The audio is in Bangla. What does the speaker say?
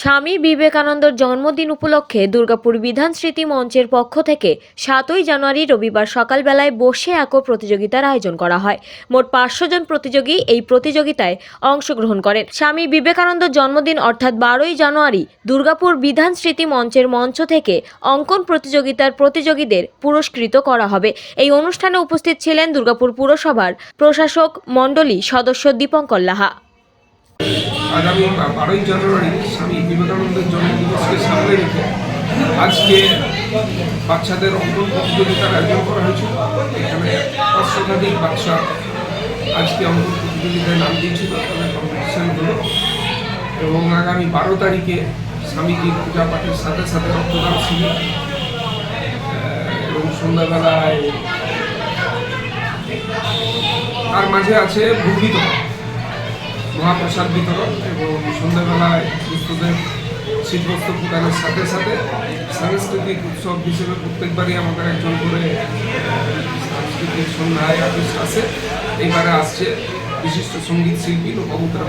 স্বামী বিবেকানন্দর জন্মদিন উপলক্ষে দুর্গাপুর বিধান স্মৃতি মঞ্চের পক্ষ থেকে সাতই জানুয়ারি রবিবার সকালবেলায় বসে আঁকো প্রতিযোগিতার আয়োজন করা হয়। মোট পাঁচশো জন প্রতিযোগী এই প্রতিযোগিতায় অংশগ্রহণ করেন। স্বামী বিবেকানন্দর জন্মদিন অর্থাৎ বারোই জানুয়ারি দুর্গাপুর বিধান স্মৃতি মঞ্চের মঞ্চ থেকে অঙ্কন প্রতিযোগিতার প্রতিযোগীদের পুরস্কৃত করা হবে। এই অনুষ্ঠানে উপস্থিত ছিলেন দুর্গাপুর পুরসভার প্রশাসক, মণ্ডলী সদস্য দীপঙ্কর লাহা। আগামী বারোই জানুয়ারি স্বামী বিবেকানন্দের জন্মদিবসকে সামনে রেখে আজকে বাচ্চাদের অঙ্কন প্রতিযোগিতার আয়োজন করা হয়েছিল এখানে পাঁচ শতাধিক বাচ্চা আজকে অঙ্কন প্রতিযোগিতায় নাম দিয়েছিল, তাদের কম্পিটিশন হলো। এবং আগামী বারো তারিখে স্বামীজির পূজা পাঠের সাথে সাথে রক্তদান শিবির এবং সন্ধ্যাবেলায় তার মাঝে আছে ভূমিত মহাপ্রসাদ বিতরণ এবং সন্ধ্যাবেলায় দুস্থদের শীতবস্ত্র প্রদানের সাথে সাথে সাংস্কৃতিক উৎসব হিসেবে প্রত্যেকবারই আমাদের একজন করে সাংস্কৃতিক সন্ধ্যায় আসে আছে। এইবারে আসছে বিশিষ্ট সংগীত শিল্পী লোকমুদ্রা